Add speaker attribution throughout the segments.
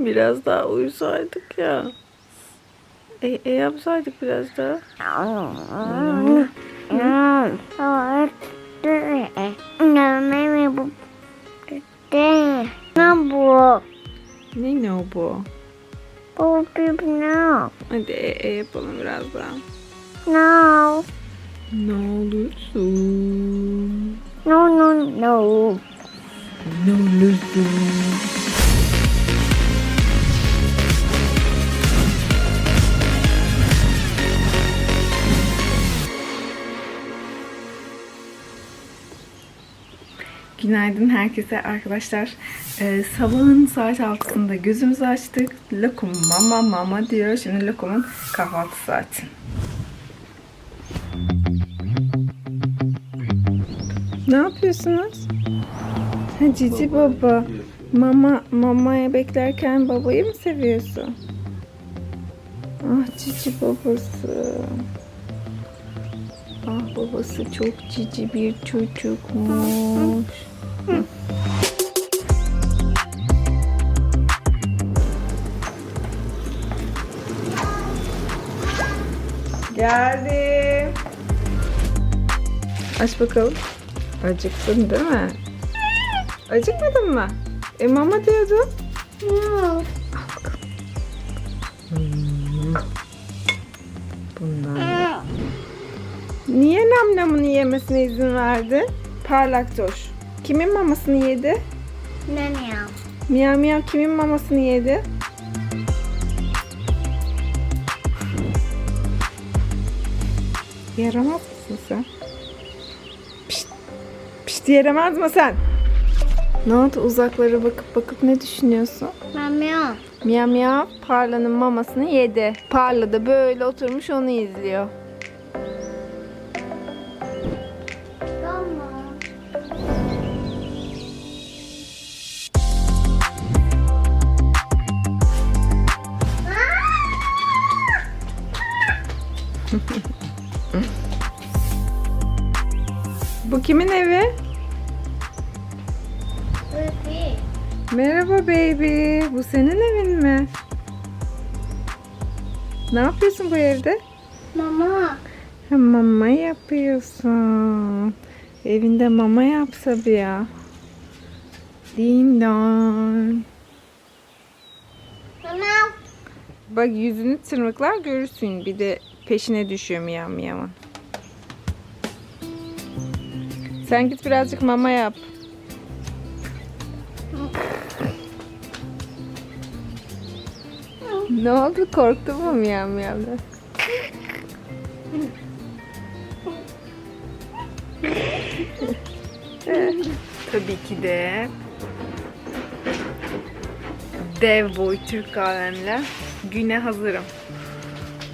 Speaker 1: Biraz daha uyusaydık ya. E, e yapsaydık biraz daha.
Speaker 2: Ne bu? Ne bu?
Speaker 1: Ne bu?
Speaker 2: Bu bir ne?
Speaker 1: Hadi e, e yapalım biraz daha.
Speaker 2: No.
Speaker 1: Ne olursun.
Speaker 2: No, no, no.
Speaker 1: Ne olursun. Günaydın herkese arkadaşlar. Ee, sabahın saat 6'sında gözümüzü açtık. Lokum mama mama diyor. Şimdi Lokum'un kahvaltı saati. Ne yapıyorsunuz? Ha, cici baba. Mama mamaya beklerken babayı mı seviyorsun? Ah cici babası. Ah babası çok cici bir çocukmuş. Geldim. Aç bakalım. Acıktın değil mi? Acıkmadın mı? E mama diyordun.
Speaker 2: No.
Speaker 1: Bundan da. Niye nam namını yemesine izin verdi? Parlak Toş. Kimin mamasını yedi?
Speaker 2: Ne?
Speaker 1: Miyav miyav kimin mamasını yedi? Yaramaz mısın sen? Pişt, pişt yaramaz mı sen? Ne oldu uzaklara bakıp bakıp ne düşünüyorsun?
Speaker 2: Mama.
Speaker 1: Miyav miyav Parla'nın mamasını yedi. Parla da böyle oturmuş onu izliyor. Kimin evi?
Speaker 2: Öpü.
Speaker 1: Merhaba baby. Bu senin evin mi? Ne yapıyorsun bu evde?
Speaker 2: Mama.
Speaker 1: Ha, mama yapıyorsun. Evinde mama yapsa bir ya. Din don.
Speaker 2: Mama.
Speaker 1: Bak yüzünü tırmıklar görürsün. Bir de peşine düşüyor miyav miyavın. Sen git birazcık mama yap. Ne oldu? Korktun mu miyav miyavdan? Tabii ki de dev boy Türk kahvemle güne hazırım.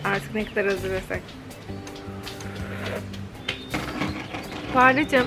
Speaker 1: Artık ne kadar hazırlasak. Parlıcığım.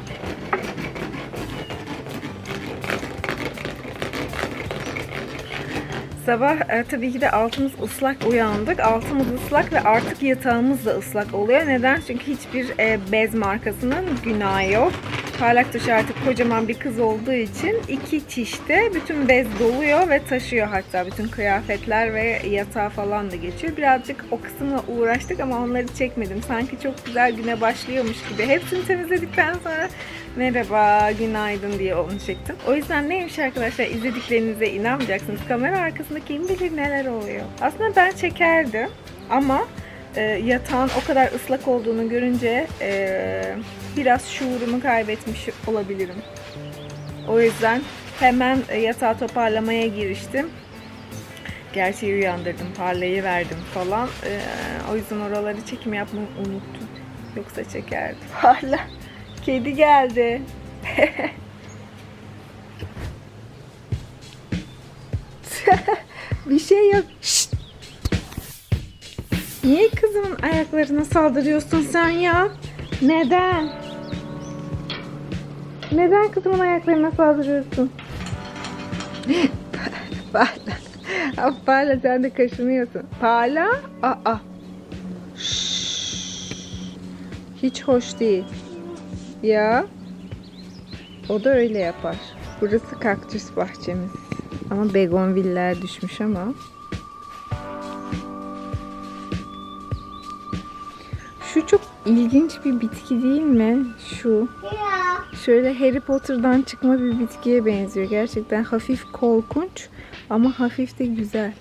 Speaker 1: Sabah e, tabii ki de altımız ıslak uyandık. Altımız ıslak ve artık yatağımız da ıslak oluyor. Neden? Çünkü hiçbir e, bez markasının günahı yok. Parlak taşı artık kocaman bir kız olduğu için iki çişte bütün bez doluyor ve taşıyor hatta bütün kıyafetler ve yatağı falan da geçiyor. Birazcık o kısımla uğraştık ama onları çekmedim. Sanki çok güzel güne başlıyormuş gibi. Hepsini temizledikten sonra merhaba, günaydın diye onu çektim. O yüzden neymiş arkadaşlar izlediklerinize inanmayacaksınız. Kamera arkasında kim bilir neler oluyor. Aslında ben çekerdim ama e, yatağın o kadar ıslak olduğunu görünce e, biraz şuurumu kaybetmiş olabilirim. O yüzden hemen e, yatağı toparlamaya giriştim. Gerçeği uyandırdım, parlayı verdim falan. E, o yüzden oraları çekim yapmayı unuttum. Yoksa çekerdim. Parla. Kedi geldi. Bir şey yok. Şşt. Niye kızımın ayaklarına saldırıyorsun sen ya? Neden? Neden kızımın ayaklarına saldırıyorsun? Parla. Parla sen de kaşınıyorsun. Parla. Aa. Şşş. Hiç hoş değil. Ya. O da öyle yapar. Burası kaktüs bahçemiz. Ama begonviller düşmüş ama. Şu çok ilginç bir bitki değil mi? Şu. Şöyle Harry Potter'dan çıkma bir bitkiye benziyor. Gerçekten hafif korkunç ama hafif de güzel.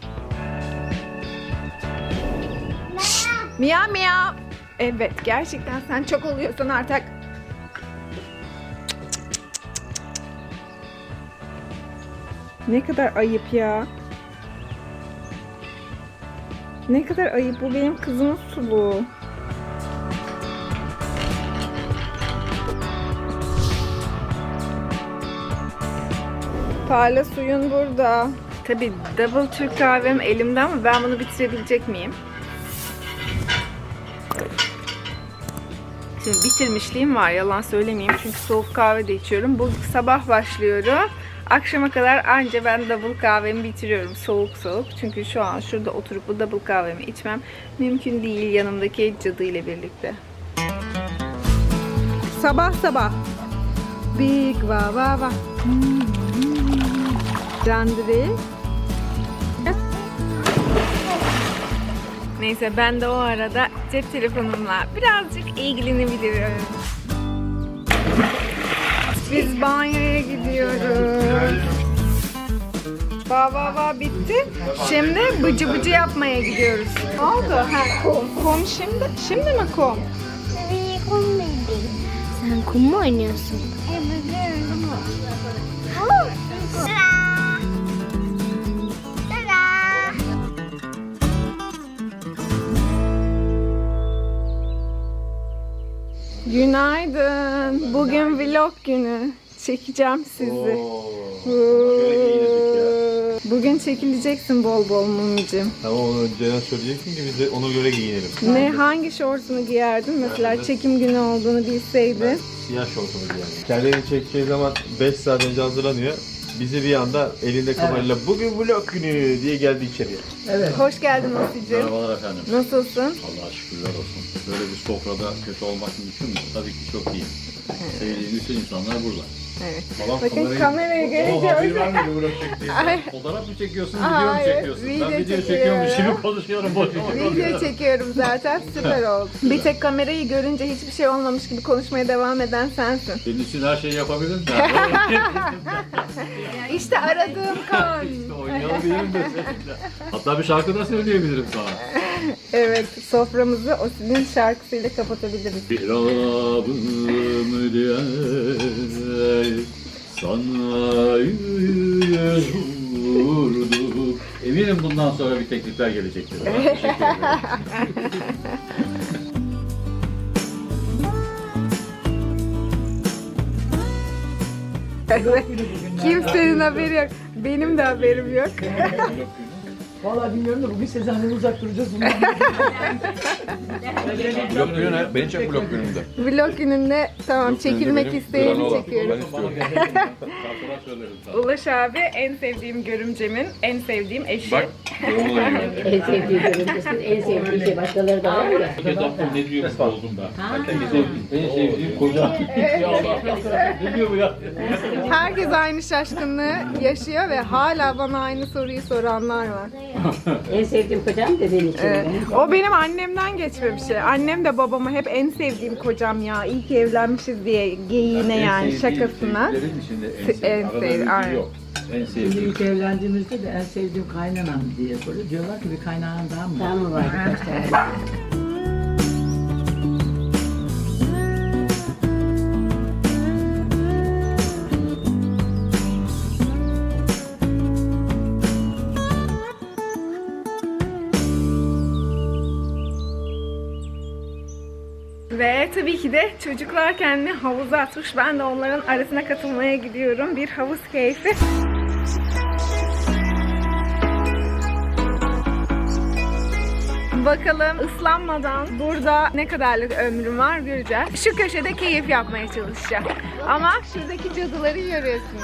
Speaker 1: Mia Mia. Evet gerçekten sen çok oluyorsun artık. Ne kadar ayıp ya. Ne kadar ayıp bu benim kızımın suluğu. Parla suyun burada. Tabi double Türk kahvem elimde ama ben bunu bitirebilecek miyim? Şimdi bitirmişliğim var yalan söylemeyeyim çünkü soğuk kahve de içiyorum. Bu sabah başlıyorum. Akşama kadar anca ben double kahvemi bitiriyorum soğuk soğuk. Çünkü şu an şurada oturup bu double kahvemi içmem mümkün değil yanımdaki cadı ile birlikte. Sabah sabah. Big va va va. Candri. Neyse ben de o arada cep telefonumla birazcık ilgilenebilirim. Biz banyoya gidiyoruz. Va va va bitti. Şimdi bıcı bıcı yapmaya gidiyoruz. Ne oldu? Ha kum. Kum şimdi. Şimdi mi kum?
Speaker 2: Bir kum muydu? Sen kum mu oynuyorsun? Evet.
Speaker 1: Günaydın. Bugün vlog günü. Çekeceğim sizi. Bugün çekileceksin bol bol mumicim.
Speaker 3: Tamam onu önceden söyleyeceksin ki biz de ona göre giyinelim.
Speaker 1: Ne hangi şortunu giyerdin mesela çekim günü olduğunu bilseydin?
Speaker 3: Siyah şortumu giyelim. Kendini çekeceği zaman 5 saat önce hazırlanıyor. Bizi bir anda elinde kamerayla bugün vlog günü diye geldi içeriye.
Speaker 1: Hoş geldin Asi'cim.
Speaker 4: Merhabalar efendim.
Speaker 1: Nasılsın?
Speaker 4: Allah'a şükürler olsun. Böyle bir sofrada kötü olmak mümkün mü? Tabii ki çok iyi. Sevdiğim bütün insanlar burada.
Speaker 1: Evet.
Speaker 4: Falan
Speaker 1: Bakın kamerayı görünce
Speaker 4: haber
Speaker 1: öyle-
Speaker 4: vermedi vlog çektiğini.
Speaker 1: Ay.
Speaker 4: Fotoğraf mı çekiyorsun,
Speaker 1: Aa,
Speaker 4: video mu çekiyorsun?
Speaker 1: video
Speaker 4: ben video
Speaker 1: çekiyorum.
Speaker 4: çekiyormuş gibi konuşuyorum. Boş boş
Speaker 1: Video çekiyorum zaten süper oldu. Bir tek kamerayı görünce hiçbir şey olmamış gibi konuşmaya devam eden sensin.
Speaker 4: Senin için her şeyi yapabilirim.
Speaker 1: İşte aradığım kan.
Speaker 4: işte oynayabilirim de seninle. Hatta bir şarkı da söyleyebilirim sana.
Speaker 1: Evet soframızı o sizin şarkısıyla kapatabiliriz.
Speaker 4: Bir abim diye sana yürüdüm. Eminim bundan sonra bir teklifler gelecektir. Teşekkür ederim.
Speaker 1: Kimsenin haberi yok. Benim de haberim yok.
Speaker 5: Vallahi bilmiyorum da bugün Sezen'den uzak duracağız. Bundan
Speaker 6: Blok günü ne? Beni çek blok gününde.
Speaker 1: Vlog gününde tamam çekilmek isteyeni çekiyorum.
Speaker 6: Ben istiyorum.
Speaker 1: Ulaş abi en sevdiğim görümcemin en sevdiğim eşi.
Speaker 6: Bak.
Speaker 7: En sevdiği görüntüsü, en sevdiği şey başkaları da var ya.
Speaker 4: Sedat bu ne diyor bu oldum ben. En sevdiğim, en sevdiğim koca. Ya Allah, ne diyor bu ya?
Speaker 1: Herkes aynı şaşkınlığı yaşıyor ve hala bana aynı soruyu soranlar var.
Speaker 7: En sevdiğim kocam da benim için.
Speaker 1: Evet. O benim annemden geçme bir şey. Annem de babama hep en sevdiğim kocam ya. İyi ki evlenmişiz diye geyiğine yani şakasına.
Speaker 4: Sevdiğim içinde
Speaker 1: En
Speaker 4: en sevdiğim.
Speaker 1: Aynen.
Speaker 4: yok. En
Speaker 5: Şimdi
Speaker 4: sevdiğim.
Speaker 5: ilk evlendiğimizde de en sevdiğim kaynanam diye soruyor. Diyorlar ki bir kaynanan daha mı var?
Speaker 7: Daha mı var tane?
Speaker 1: Ve tabii ki de çocuklar kendini havuza atmış. Ben de onların arasına katılmaya gidiyorum. Bir havuz keyfi. Bakalım ıslanmadan burada ne kadarlık ömrüm var göreceğiz. Şu köşede keyif yapmaya çalışacağım. Ama şuradaki cadıları görüyorsunuz.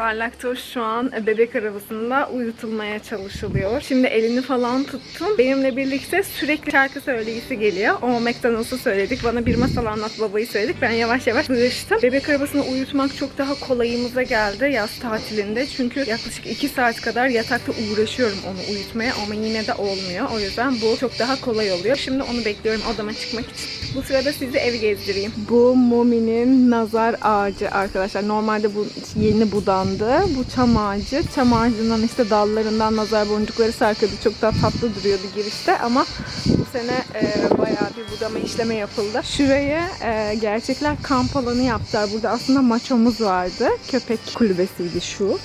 Speaker 1: Parlak Toş şu an bebek arabasında uyutulmaya çalışılıyor. Şimdi elini falan tuttum. Benimle birlikte sürekli şarkı söyleyisi geliyor. O McDonald's'ı söyledik. Bana bir masal anlat babayı söyledik. Ben yavaş yavaş sığıştım. Bebek arabasında uyutmak çok daha kolayımıza geldi yaz tatilinde. Çünkü yaklaşık 2 saat kadar yatakta uğraşıyorum onu uyutmaya ama yine de olmuyor. O yüzden bu çok daha kolay oluyor. Şimdi onu bekliyorum odama çıkmak için. Bu sırada sizi evi gezdireyim. Bu Momi'nin nazar ağacı arkadaşlar. Normalde bu yeni budandı. Bu çam ağacı. Çam ağacından işte dallarından nazar boncukları sarkıyordu. Çok daha tatlı duruyordu girişte ama bu sene e, bayağı bir budama işleme yapıldı. Şuraya e, gerçekler kamp alanı yaptılar. Burada aslında maçomuz vardı. Köpek kulübesiydi şu.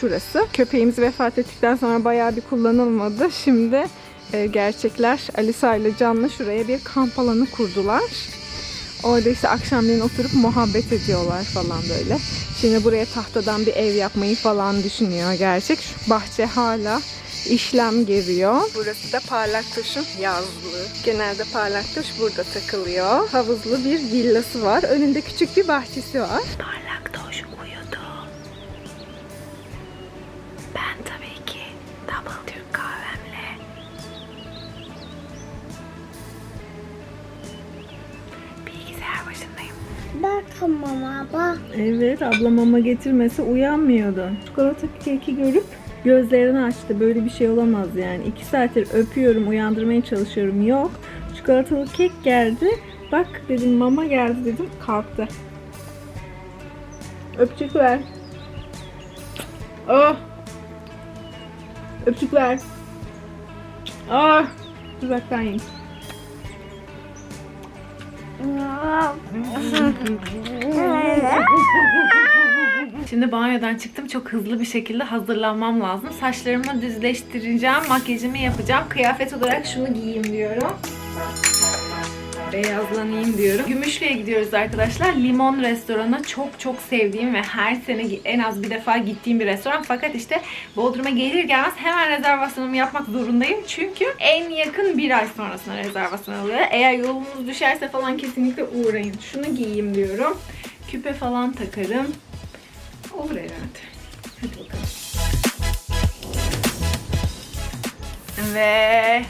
Speaker 1: Şurası. Köpeğimiz vefat ettikten sonra bayağı bir kullanılmadı. Şimdi e, gerçekler Alisa ile Can'la şuraya bir kamp alanı kurdular. Orada işte akşamleyin oturup muhabbet ediyorlar falan böyle. Şimdi buraya tahtadan bir ev yapmayı falan düşünüyor gerçek. Şu bahçe hala işlem geliyor. Burası da parlak taşın yazlığı. Genelde parlak taş burada takılıyor. Havuzlu bir villası var. Önünde küçük bir bahçesi var. Parlak taş uyudu. Ben tabii ki double Türk kahvemle
Speaker 2: Bakın mama bak.
Speaker 1: Evet ablam mama getirmese uyanmıyordu. Çikolata keki görüp gözlerini açtı. Böyle bir şey olamaz yani. İki saattir öpüyorum, uyandırmaya çalışıyorum. Yok. Çikolatalı kek geldi. Bak dedim mama geldi dedim. Kalktı. Öpücük ver. Oh. Öpücük ver. Ah. Uzaktan yiyin. Şimdi banyodan çıktım. Çok hızlı bir şekilde hazırlanmam lazım. Saçlarımı düzleştireceğim. Makyajımı yapacağım. Kıyafet olarak şunu giyeyim diyorum. Beyazlanayım diyorum. Gümüşlü'ye gidiyoruz arkadaşlar. Limon restorana çok çok sevdiğim ve her sene en az bir defa gittiğim bir restoran. Fakat işte Bodrum'a gelir gelmez hemen rezervasyonumu yapmak zorundayım. Çünkü en yakın bir ay sonrasına rezervasyon alıyor. Eğer yolunuz düşerse falan kesinlikle uğrayın. Şunu giyeyim diyorum. Küpe falan takarım. Olur herhalde. Hadi bakalım. Ve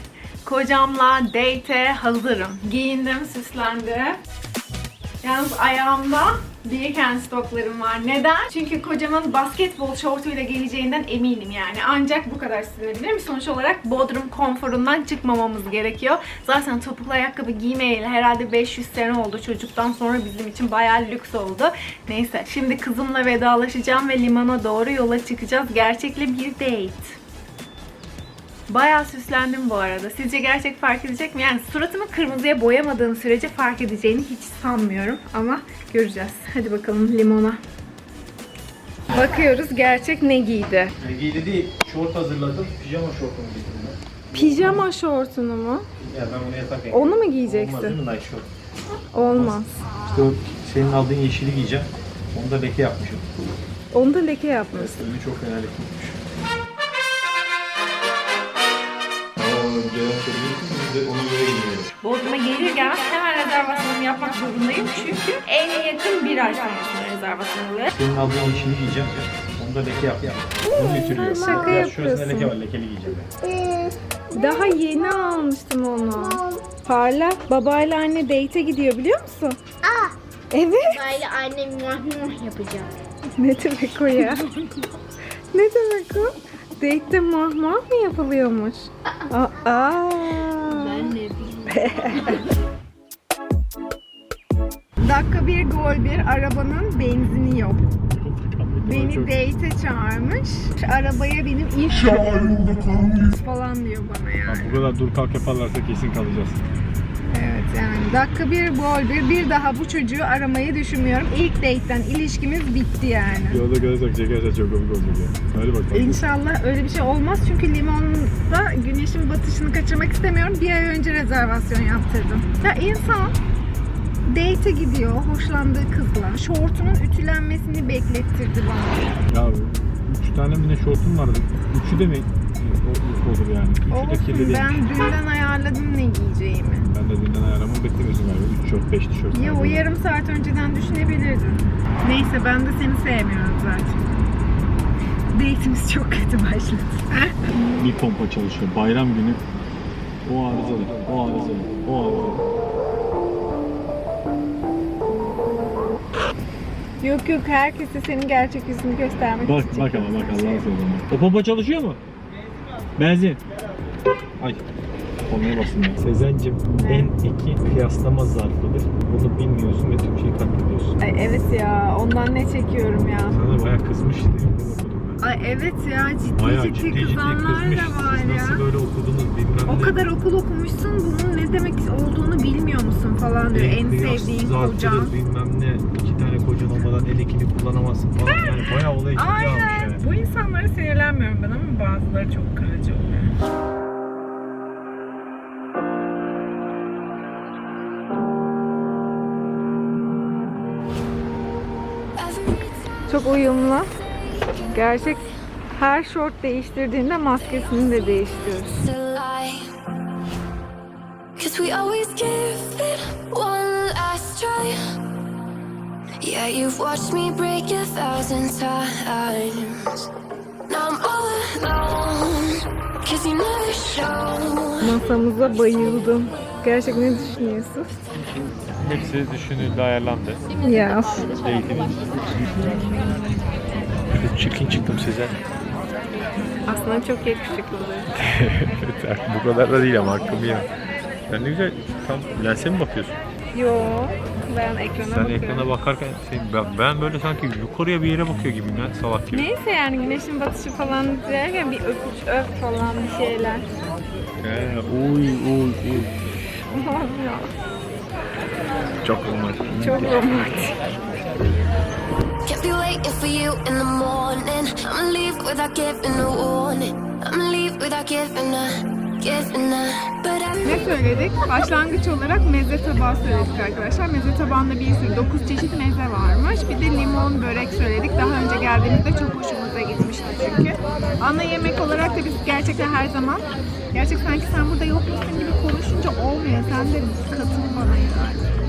Speaker 1: kocamla date'e hazırım. Giyindim, süslendim. Yalnız ayağımda Birken stoklarım var. Neden? Çünkü kocamın basketbol şortuyla geleceğinden eminim yani. Ancak bu kadar silinebilirim. Sonuç olarak Bodrum konforundan çıkmamamız gerekiyor. Zaten topuklu ayakkabı giymeyeli herhalde 500 sene oldu. Çocuktan sonra bizim için bayağı lüks oldu. Neyse şimdi kızımla vedalaşacağım ve limana doğru yola çıkacağız. Gerçekli bir date. Bayağı süslendim bu arada. Sizce gerçek fark edecek mi? Yani suratımı kırmızıya boyamadığım sürece fark edeceğini hiç sanmıyorum. Ama göreceğiz. Hadi bakalım limona. Bakıyoruz gerçek ne giydi?
Speaker 3: Giydi değil, şort hazırladım. Pijama şortumu giydim ben.
Speaker 1: Pijama şortunu mu?
Speaker 3: Ya ben onu yatak
Speaker 1: Onu mu
Speaker 3: Olmaz
Speaker 1: giyeceksin?
Speaker 3: değil mi night short?
Speaker 1: Olmaz.
Speaker 3: İşte o senin aldığın yeşili giyeceğim. Onu da leke yapmışım.
Speaker 1: Onu da leke yapmışsın.
Speaker 3: Önü çok fena leke biz de ona göre giyinelim.
Speaker 1: Bodrum'a gelir gelmez hemen rezervasyonumu yapmak zorundayım. Çünkü en yakın bir ay sonrasında rezervasyon oluyor.
Speaker 3: Senin aldığın yeşili giyeceğim. Onu da leke yap. Onu götürüyor.
Speaker 1: şaka
Speaker 3: Biraz şurasında
Speaker 1: yapıyorsun.
Speaker 3: leke var, lekeli giyeceğim. ben.
Speaker 1: Daha yeni almıştım onu. Parla babayla anne date'e gidiyor biliyor musun?
Speaker 2: Aa.
Speaker 1: Evet.
Speaker 2: Böyle annem muah muah yapacağım.
Speaker 1: Ne demek o ya? ne demek o? Date'de mahmah mı yapılıyormuş? Aa.
Speaker 2: Ben ne bileyim.
Speaker 1: Dakika bir gol bir arabanın benzini yok. Beni date'e çağırmış. Arabaya benim ilk falan diyor bana yani.
Speaker 3: Bu kadar dur kalk yaparlarsa kesin kalacağız.
Speaker 1: Yani dakika bir gol bir. Bir daha bu çocuğu aramayı düşünmüyorum. İlk date'den ilişkimiz bitti yani.
Speaker 3: Yolda görürsek çekerse çok komik olacak ya. Hadi bakalım.
Speaker 1: İnşallah öyle bir şey olmaz çünkü limonda güneşin batışını kaçırmak istemiyorum. Bir ay önce rezervasyon yaptırdım. Ya insan date'e gidiyor hoşlandığı kızla. Şortunun ütülenmesini beklettirdi bana.
Speaker 3: Ya üç tane mi ne şortum vardı? Üçü de mi o- olur yani? Üçü de
Speaker 1: Olsun
Speaker 3: kirli değil.
Speaker 1: ben dünden ayarladım ne giyeceğimi.
Speaker 3: Ben de dünden ayarlamamı beklemiyorsun galiba. Üç şort, beş tişört.
Speaker 1: Ya o yarım saat önceden düşünebilirdin. Neyse ben de seni sevmiyorum zaten. Date'imiz çok kötü başladı.
Speaker 3: Bir pompa çalışıyor. Bayram günü o arızalı, o arızalı, o arızalı.
Speaker 1: Yok yok herkese senin gerçek yüzünü göstermek
Speaker 3: Bak
Speaker 1: için.
Speaker 3: bak ama bak Allah'ını seversen. O pompa çalışıyor mu? Benzin. Ay. Konuya basın. Sezen'cim en iki kıyaslama zarfıdır. Bunu bilmiyorsun ve tüm şeyi katlediyorsun.
Speaker 1: Ay evet ya ondan ne çekiyorum ya.
Speaker 3: Sana bayağı kızmıştı. okudum ben.
Speaker 1: Ay evet ya ciddi
Speaker 3: Bayağı
Speaker 1: ciddi,
Speaker 3: ciddi ciddi
Speaker 1: kızanlar
Speaker 3: kızmış.
Speaker 1: da var
Speaker 3: Siz
Speaker 1: ya.
Speaker 3: nasıl böyle okudunuz bilmem
Speaker 1: O
Speaker 3: ne.
Speaker 1: kadar okul okumuşsun bunun ne demek olduğunu bilmiyor musun falan diyor. En
Speaker 3: kıyas
Speaker 1: sevdiğin
Speaker 3: zarfıdır,
Speaker 1: kocan.
Speaker 3: bilmem ne. iki tane kocan olmadan el ekini kullanamazsın falan. Yani bayağı olayı ciddiye almış
Speaker 1: Aynen.
Speaker 3: yani.
Speaker 1: Bu insanlara sinirlenmiyorum ben ama bazıları çok kırıcı oluyor. Çok uyumlu. Gerçek her şort değiştirdiğinde maskesini de
Speaker 8: lie. Cause we always give it one last try. Yeah, you've watched me break a thousand times. Now I'm all alone. Cause you never show.
Speaker 1: Masamıza bayıldım. Gerçek ne düşünüyorsun?
Speaker 3: Hepsi düşünüldü, ayarlandı.
Speaker 1: Ya
Speaker 3: Eğitimin. Çirkin çıktım size.
Speaker 1: aslında çok yakışıklı.
Speaker 3: Bu kadar da değil ama hakkımı ya. Sen ne güzel tam lense mi bakıyorsun?
Speaker 1: Yo ben ekrana
Speaker 3: Sen
Speaker 1: bakıyorum.
Speaker 3: ekrana bakarken şey, ben, ben böyle sanki yukarıya bir yere bakıyor gibiyim ya salak gibi.
Speaker 1: Neyse yani güneşin batışı falan derken bir öpüş öp falan bir şeyler.
Speaker 3: He, uy uy uy.
Speaker 1: Ya,
Speaker 3: Çok romantik.
Speaker 1: çok romantik.
Speaker 8: Kept you waiting for you in the morning. I'ma leave without giving a warning. I'ma leave without giving a, giving a. But I'm
Speaker 1: Ne söyledik? Başlangıç olarak meze tabağı söyledik arkadaşlar. Meze tabağında bir sürü 9 çeşit meze varmış. Bir de limon börek söyledik. Daha önce geldiğimizde çok hoşumuza gitmişti çünkü. Ana yemek olarak da biz gerçekten her zaman gerçek sanki sen burada yokmuşsun gibi konuşunca olmuyor. Sen de katıl bana yani.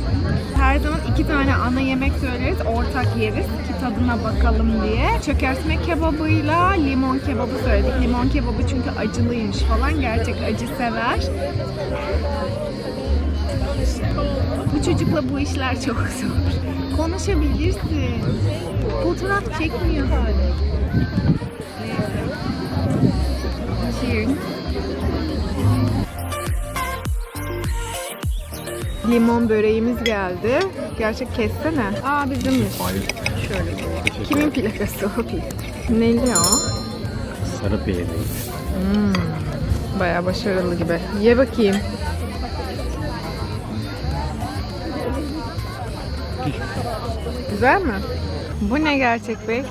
Speaker 1: Her zaman iki tane ana yemek söyleriz, ortak yeriz ki tadına bakalım diye. Çökertme kebabıyla limon kebabı söyledik. Limon kebabı çünkü acılıymış falan. Gerçek acı sever. Bu çocukla bu işler çok zor. Konuşabilirsin. Fotoğraf çekmiyor hala. Limon böreğimiz geldi. Gerçek kessene. Aa bizimmiş.
Speaker 3: Hayır.
Speaker 1: Şöyle. Kimin plakası o plaka? Neli o?
Speaker 3: Sarı peynir.
Speaker 1: Baya başarılı gibi. Ye bakayım. Güzel mi? Bu ne gerçek bey?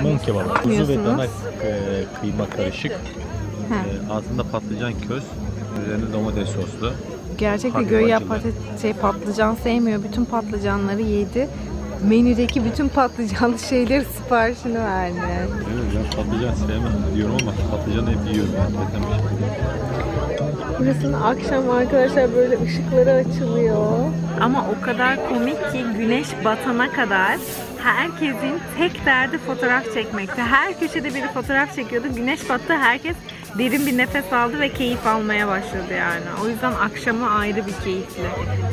Speaker 3: Limon kebabı. Kuzu ve dana e, kıyma karışık. E, altında patlıcan köz. Üzerinde domates soslu.
Speaker 1: Gerçekte
Speaker 3: Hafif
Speaker 1: göğe patates, şey, patlıcan sevmiyor. Bütün patlıcanları yedi. Menüdeki bütün patlıcanlı şeyleri siparişini verdi.
Speaker 3: Evet, ben patlıcan sevmem diyorum ama patlıcanı hep yiyorum. Hakikaten bir şey.
Speaker 1: Burasının akşam arkadaşlar böyle ışıkları açılıyor. Ama o kadar komik ki güneş batana kadar herkesin tek derdi fotoğraf çekmekti. Her köşede biri fotoğraf çekiyordu. Güneş battı herkes derin bir nefes aldı ve keyif almaya başladı yani. O yüzden akşamı ayrı bir keyifli.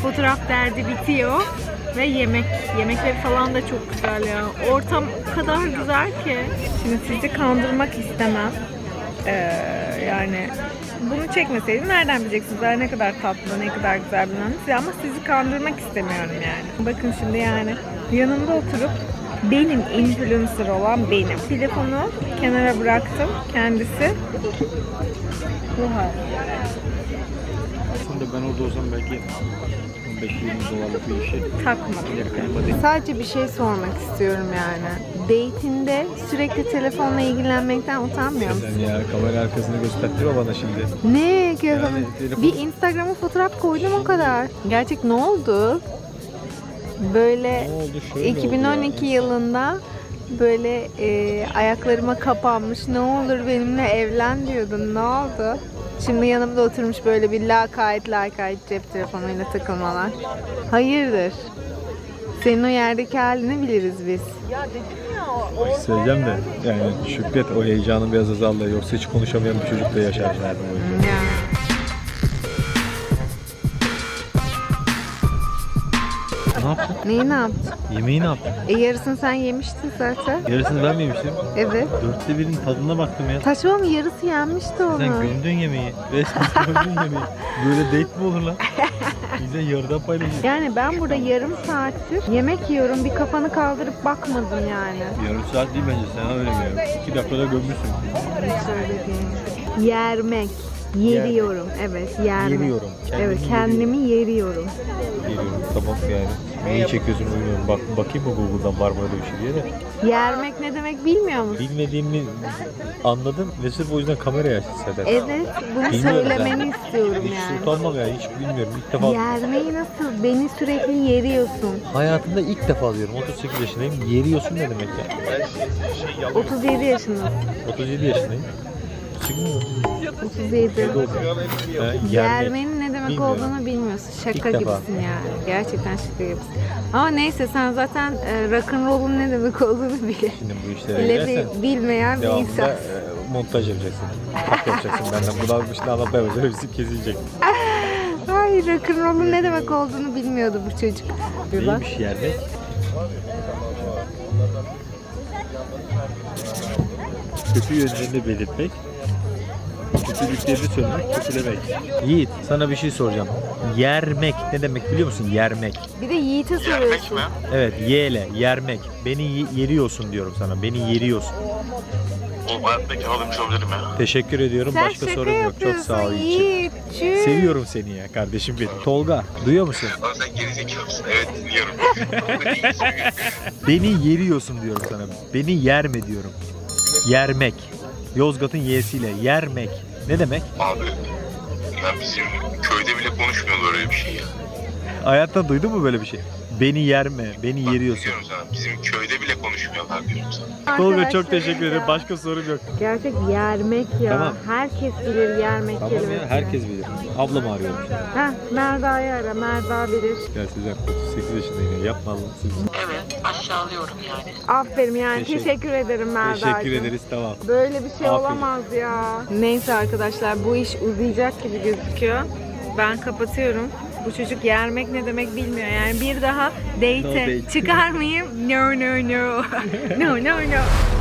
Speaker 1: Fotoğraf derdi bitiyor ve yemek. Yemekleri falan da çok güzel ya. Ortam o kadar güzel ki. Şimdi sizi kandırmak istemem. Ee, yani bunu çekmeseydim nereden bileceksiniz ne kadar tatlı, ne kadar güzel bilmem. Ama sizi kandırmak istemiyorum yani. Bakın şimdi yani yanımda oturup benim influencer olan benim. Telefonu kenara bıraktım. Kendisi bu hal.
Speaker 3: Aslında ben orada olsam belki 15-20 dolarlık bir işi
Speaker 1: Takmadım. Sadece bir şey sormak istiyorum yani. Date'inde sürekli telefonla ilgilenmekten utanmıyor musun?
Speaker 3: Sen ya kamera arkasını göstertme bana şimdi.
Speaker 1: Ne? Gözüm?
Speaker 3: telefon-
Speaker 1: Bir Instagram'a fotoğraf koydum o kadar. Gerçek ne oldu? Böyle
Speaker 3: oldu şöyle
Speaker 1: 2012
Speaker 3: oldu ya.
Speaker 1: yılında böyle e, ayaklarıma kapanmış ne olur benimle evlen diyordun ne oldu? Şimdi yanımda oturmuş böyle bir lakayt lakayt cep telefonuyla takılmalar. Hayırdır? Senin o yerdeki halini biliriz biz.
Speaker 5: Ya dedim ya
Speaker 3: Söyleyeceğim de yani Şükret o heyecanın biraz azaldı. Yoksa hiç konuşamayan bir çocuk da yaşar.
Speaker 1: Yani.
Speaker 3: Yaptın?
Speaker 1: Neyi ne yaptın?
Speaker 3: Yemeği ne yaptın?
Speaker 1: E yarısını sen yemiştin zaten.
Speaker 3: Yarısını ben mi yemiştim?
Speaker 1: Evet.
Speaker 3: Dörtte birinin tadına baktım ya.
Speaker 1: Saçmalama yarısı yenmişti onu.
Speaker 3: Sen gömdün yemeği. Resmen gömdün yemeği. Böyle date mi olur lan? Bize yarıdan paylaşın.
Speaker 1: Yani ben burada yarım saattir yemek yiyorum bir kafanı kaldırıp bakmadın yani.
Speaker 3: Yarım saat değil bence sen öyle geliyor. İki dakikada gömmüşsün.
Speaker 1: Yermek. Yeriyorum. Evet, yermek.
Speaker 3: Yeriyorum. Kendimi
Speaker 1: evet, kendimi yeriyorum.
Speaker 3: Geliyorum tamam yani. Neyi çekiyorsun bilmiyorum. Bak, bakayım mı Google'dan var mı öyle bir şey diye de.
Speaker 1: Yermek ne demek bilmiyor musun?
Speaker 3: Bilmediğimi anladım ve sırf o yüzden kameraya açtı Sedat.
Speaker 1: Evet, bunu
Speaker 3: Bilmiyorum
Speaker 1: söylemeni
Speaker 3: ben.
Speaker 1: istiyorum
Speaker 3: Hiç
Speaker 1: yani.
Speaker 3: utanmam ya hiç bilmiyorum. İlk defa
Speaker 1: Yermeyi nasıl? Beni sürekli yeriyorsun.
Speaker 3: hayatımda ilk defa diyorum 38 yaşındayım. Yeriyorsun ne demek ya?
Speaker 1: 37 yaşındasın.
Speaker 3: 37 yaşındayım. Çıkmıyor.
Speaker 1: 37.
Speaker 3: Ha, yermek.
Speaker 1: Yermenin ne demek
Speaker 3: Bilmiyorum.
Speaker 1: olduğunu bilmiyorsun. Şaka
Speaker 3: İlk defa.
Speaker 1: gibisin yani. Gerçekten şaka gibisin. Ama neyse sen zaten e, rock'n'roll'un ne demek olduğunu bilir.
Speaker 3: Şimdi bu işlere
Speaker 1: Bile
Speaker 3: girersen
Speaker 1: bi- bilmeyen bir
Speaker 3: devamında
Speaker 1: insan.
Speaker 3: e, montaj yapacaksın. Kat yapacaksın benden. Bunu işte anlatamayacağım. Hepsi kesilecek.
Speaker 1: Hayır rock'n'roll'un ne demek olduğunu bilmiyordu bu çocuk. Bir bak.
Speaker 3: Neymiş yermek? Kötü yönlerini belirtmek, kötülüklerini söylemek, kötülemek. Yiğit, sana bir şey soracağım. Yermek ne demek biliyor musun? Yermek.
Speaker 1: Bir de Yiğit'e soruyorsun.
Speaker 3: Evet, yeyle, yermek. Beni ye- yeriyorsun diyorum sana. Beni yeriyorsun.
Speaker 6: O hayattaki yardımcı olabilirim ya.
Speaker 3: Teşekkür ediyorum.
Speaker 1: Sen
Speaker 3: Başka
Speaker 1: şaka
Speaker 3: sorum yok. Çok
Speaker 1: yapıyorsun
Speaker 3: sağ ol Yiğit'ciğim.
Speaker 1: Yiğit'ciğim.
Speaker 3: Seviyorum seni ya kardeşim benim. Tolga, duyuyor musun?
Speaker 6: Lan sen gerizekalı mısın? Evet dinliyorum.
Speaker 3: Beni yeriyorsun diyorum sana. Beni yerme diyorum. Yermek. Yozgat'ın y'siyle. Yermek. Ne demek?
Speaker 6: Abi ya bizim köyde bile konuşmuyorlar öyle bir şey ya.
Speaker 3: Hayatta duydun mu böyle bir şey? Beni yerme, beni yeriyorsun.
Speaker 6: Diyorum sana bizim köyde bile konuşmuyorlar diyorum sana.
Speaker 3: Tolga çok teşekkür ederim.
Speaker 1: ya.
Speaker 3: Başka sorum yok.
Speaker 1: Gerçek yermek ya.
Speaker 3: Tamam.
Speaker 1: Herkes bilir yermek
Speaker 3: Tamam ya
Speaker 1: kelimesini.
Speaker 3: herkes bilir. Ablamı arıyorum.
Speaker 1: Heh, Merda'yı ara. Merda bilir.
Speaker 3: Gerçekten 38 yaşındayım ya. Yapma Allah'ım siz.
Speaker 7: Evet aşağılıyorum yani.
Speaker 1: Aferin yani.
Speaker 3: Teşekkür-
Speaker 1: Teşekkür, ederim Merda'cığım.
Speaker 3: Teşekkür ederiz tamam.
Speaker 1: Böyle bir şey
Speaker 3: Aferin.
Speaker 1: olamaz ya. Neyse arkadaşlar bu iş uzayacak gibi gözüküyor. Ben kapatıyorum. Bu çocuk yermek ne demek bilmiyor. Yani bir daha date'e
Speaker 3: date.
Speaker 1: çıkar mıyım? No no no. no no no.